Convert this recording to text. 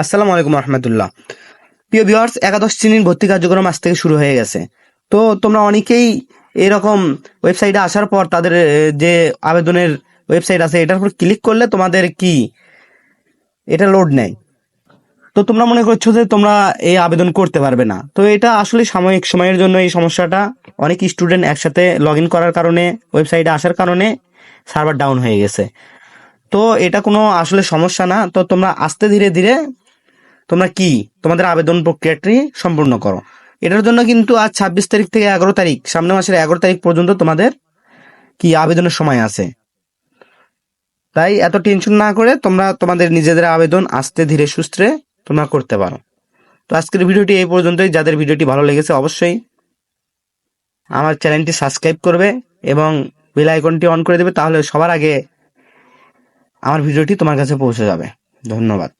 আসসালামু আলাইকুম রহমতুল্লাহ। প্রিয় ভিউয়ার্স একাদশ শ্রেণির ভর্তি কার্যক্রম আজ থেকে শুরু হয়ে গেছে। তো তোমরা অনেকেই এরকম ওয়েবসাইটে আসার পর তাদের যে আবেদনের ওয়েবসাইট আছে, এটার উপর ক্লিক করলে তোমাদের কি? এটা লোড নেয়। তো তোমরা মনে করছ যে তোমরা এই আবেদন করতে পারবে না। তো এটা আসলে সাময়িক সময়ের জন্য এই সমস্যাটা। অনেক স্টুডেন্ট একসাথে লগ ইন করার কারণে ওয়েবসাইটে আসার কারণে সার্ভার ডাউন হয়ে গেছে। তো এটা কোনো আসলে সমস্যা না। তো তোমরা আস্তে ধীরে ধীরে তোমরা কি? তোমাদের আবেদন প্রক্রিয়াটি সম্পূর্ণ করো। এটার জন্য কিন্তু আজ ছাব্বিশ তারিখ থেকে এগারো তারিখ, সামনে মাসের এগারো তারিখ পর্যন্ত তোমাদের কি আবেদনের সময় আছে। তাই এত টেনশন না করে তোমরা তোমাদের নিজেদের আবেদন আস্তে ধীরে সুস্থে তোমরা করতে পারো। তো আজকের ভিডিওটি এই পর্যন্তই। যাদের ভিডিওটি ভালো লেগেছে অবশ্যই আমার চ্যানেলটি সাবস্ক্রাইব করবে এবং বেল আইকনটি অন করে দেবে, তাহলে সবার আগে আমার ভিডিওটি তোমার কাছে পৌঁছে যাবে। ধন্যবাদ।